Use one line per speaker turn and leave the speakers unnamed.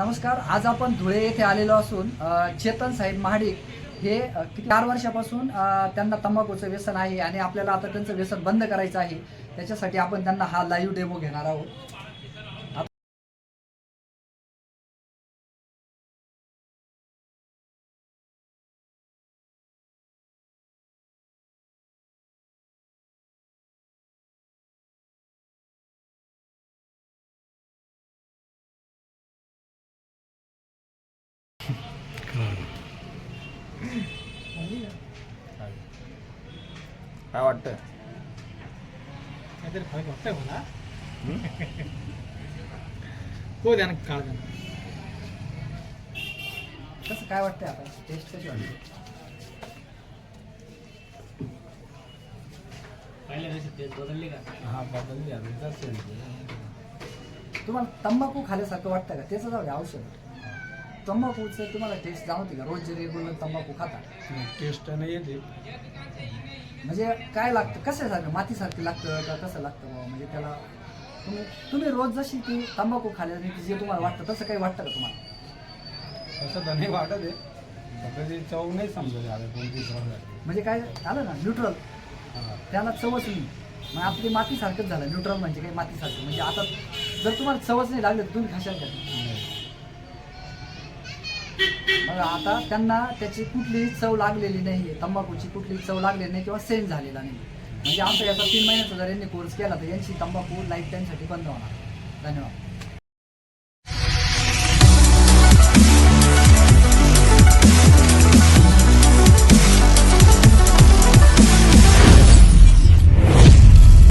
नमस्कार आज आपण धुळे येथे आलेलो असून चेतन साहेब महाडिक हे किती चार वर्षापासून त्यांना तंबाखूचं व्यसन आहे आणि आपल्याला आता त्यांचं व्यसन बंद करायचं आहे. त्याच्यासाठी आपण त्यांना हा लाईव्ह डेमो घेणार आहोत.
काय वाटतं
काहीतरी फरक वाटतंय मला. हो द्या ना काळ द्या ना.
कसं काय वाटतंय आता? टेस्ट कशी वाटते?
हा बदलली
तुम्हाला तंबाखू खाल्यासारखं वाटतं का? त्याचं जाऊ द्या औषध. तंबाखूचं तुम्हाला टेस्ट जाणवते का? रोज रेग्युलर तंबाखू खाता
टेस्ट नाही येते.
म्हणजे काय लागतं? कशासारखं? मातीसारखं लागतं का कसं लागतं बुवा? म्हणजे त्याला तुम्ही तुम्ही रोज जशी ती तंबाखू खाल्ल्याने जे तुम्हाला वाटतं तसं काही वाटतं का तुम्हाला?
असं तर नाही वाटत आहे. फक्त ते चव नाही समजत आता कोणती चव झाली
म्हणजे काय आलं ना न्यूट्रल
हा.
त्याला चवच नाही. मग आपली मातीसारखंच झालं. न्यूट्रल म्हणजे काही मातीसारखं? म्हणजे आता जर तुम्हाला चवच नाही लागली तर तुम्ही खाशाल का. मग आता त्यांना त्याची कुठलीही चव लागलेली नाही आहे तंबाखूची कुठलीही चव लागलेली नाही किंवा सेंट झालेला नाही. म्हणजे आमचा याचा तीन महिन्याचा जर यांनी कोर्स केला तर यांची तंबाखू लाईफ टाईमसाठी बंद होणार. धन्यवाद.